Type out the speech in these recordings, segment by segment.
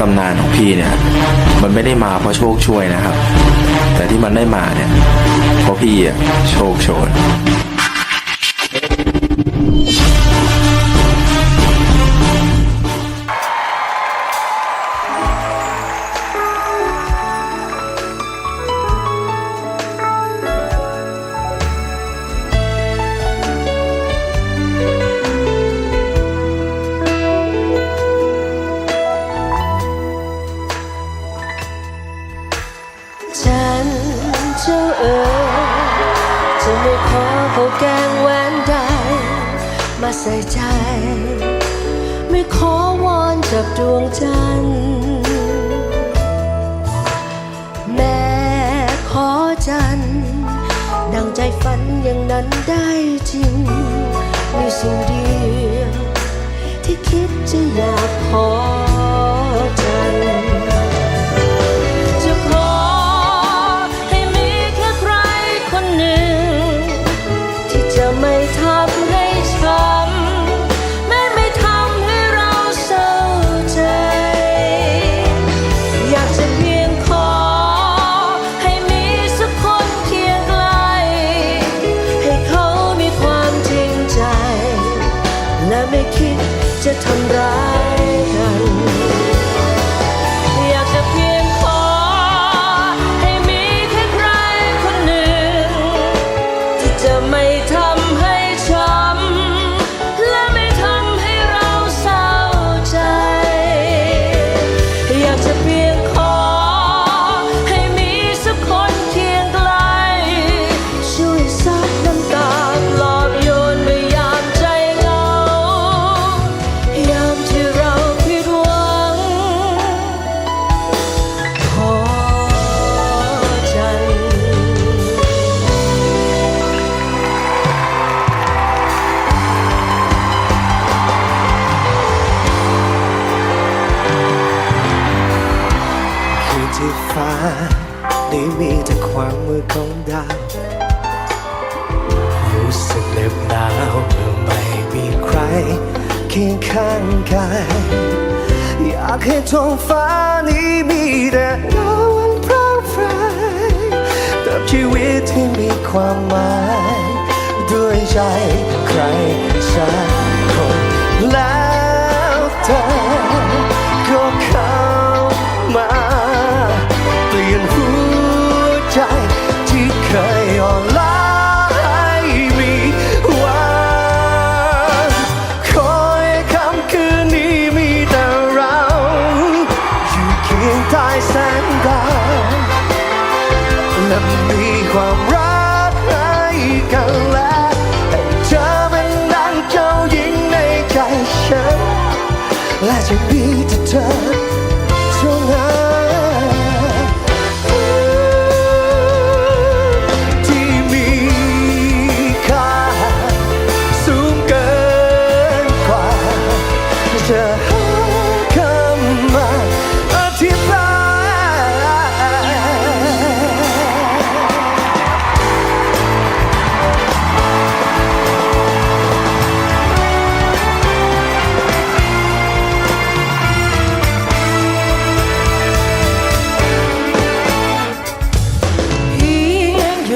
ตำนานของพี่เนี่ย มันไม่ได้มาเพราะโชคช่วยนะครับ แต่ที่มันได้มาเนี่ยเพราะพี่อะโชคโชน ใส่ใจ ไม่ขอวอนกับดวงจันทร์แม่ขอจันทร์ดังใจฝันอย่างนั้นได้จริง มีสิ่งเดียวที่คิดจะอยากขอ คียงข้างกายอยากให้ท้องฟ้านี้มีแต่ดาวันพร้างไฟเติมชีวิตที่มีความหมาย ด้วยใจใครสักคนและ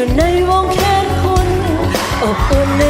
อยู่ในวงแขนคุณอบอุ่น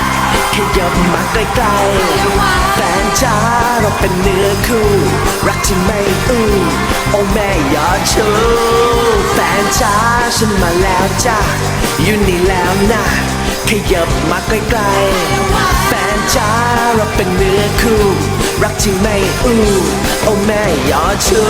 ขยับมาใกล้ๆแฟนจ้าเราเป็นเนื้อคู่ รักที่ไม่อู้โอ้แม่อยาชูแฟนจ้าฉันมาแล้วจ้าอยู่นี่แล้วนะขยับมาใกล้ๆแฟนจ้าเราเป็นเนื้อคู่ รักที่ไม่อู้โอ้แม่อยาชู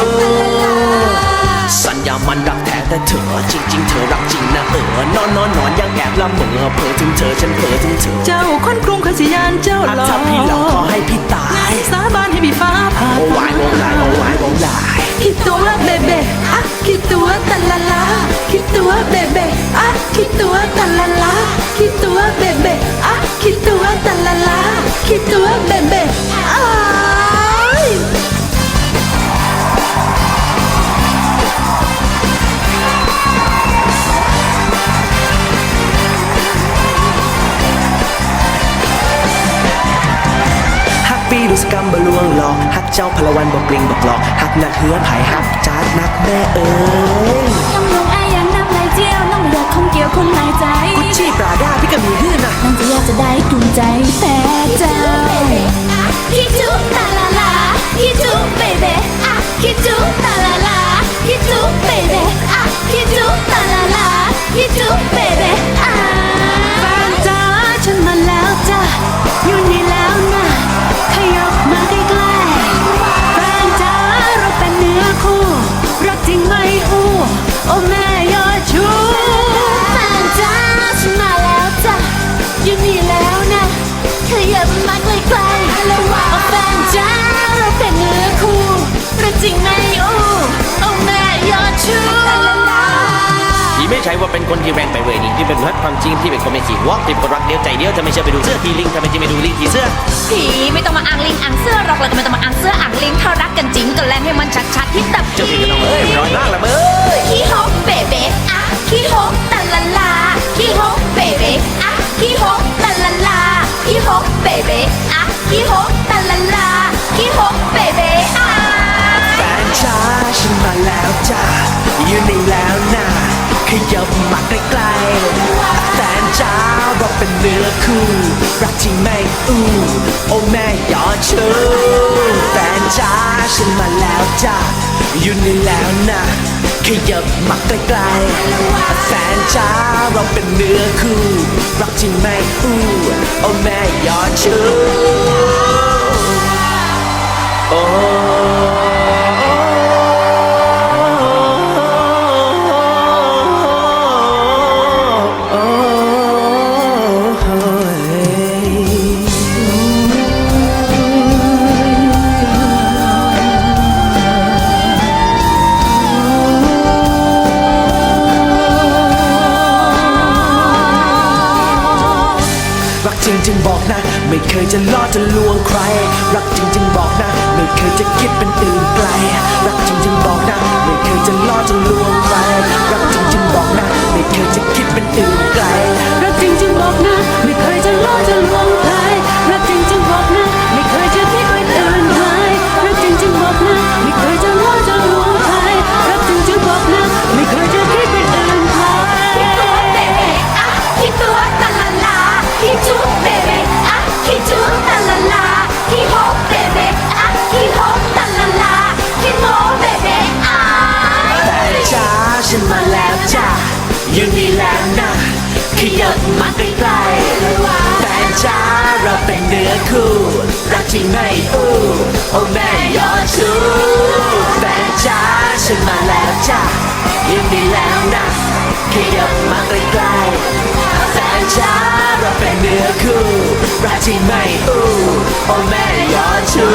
สัญญามันรักแท้แต่เธอจริง ๆ เธอรักจริงนะเออนอนนอนนอนยังแอบละเมอเผลอถึงเธอฉันเผลอถึงเธอเจ้าคนกรุงขสิยานเจ้าหอัล่อถ้าพี่หลับขอให้พี่ตายสาบานให้พี่ฟ้าผ่าโอ้วายโอ้ลายโอ้วายโอ้ลายคิดตัวเบเบอะคิดตัวตะละลาคิดตัวเบเบอะคิดตัวตะละลาคิดตัวเบเบอะคิดตัวตะละลาคิดตัวเบเบ สกรรมบลวงหลอกฮักเจ้าพลวันบอกกลิงบอกหลอกฮักนักเฮือไผ่ฮักจัดนักแม่เอ๋ยน้ำลงไอ้ยังน้ำไหลเจียวน้องไม่อยากคงเกี่ยวคนหลายใจกุชชี่ปราด้าพี่ก็มีด้วยนะนั่นจะอยากจะได้กุมใจแต่เจ้าคิดจุตาลาลาคิดจุเบเบอะคิดจุตาลาลา ช่ว่าเป็นคนที่แรงไปเวยนี่ที่เป็นรักความจริงที่เป็นคนไม่ขี้วอกที่เป็นคนรักเดียวใจเดียวจะไม่เชื่อไปดูเสื้อทีลิงทำไมจะไม่ดูลิงทีเสื้อผีไม่ต้องมาอ่างลิงอ่างเสื้อหรอกแล้วก็ไม่ต้องมาอ่างเสื้ออ่างลิงถ้ารักกันจริงก็แลนให้มันชัดๆที่ตับเจ้าพี่ก็ต้องเอ้ยร้อยร่างละเบ้ยขี้ฮกเบเบอะขี้ฮกตะละลาขี้ฮกเบเบอะขี้ฮกตะละลาขี้ฮกเบเบอะขี้ฮกตะละลาขี้ฮกเบเบอะแฟนจ้าฉันมาแล้วจ้าอยู่นี่แล้วน ขยับมาใกล้ๆแฟนจ้าเราเป็นเนื้อคู่รักที่ไม่อู้โอ้แม่ยอดชูแฟนจ้าฉันมาแล้วจ้าอยู่นี่แล้วนะขยับมาใกล้ๆแฟนจ้าเราเป็นเนื้อคู่รักที่ไม่อู้โอ้แม่ยอดชูโเคยจะล่อจะลวงใคร รักจริงจึงบอกนะ ไม่เคยจะคิดเป็น โอ้แม่ยอดชูแฟนจ้าฉันมาแล้วจ้ายินดีแล้วนะขยับมาใกล้ๆแฟนจ้าเราเป็นเนื้อคู่รักที่ไม่อู้โอ้แม่ยอดชู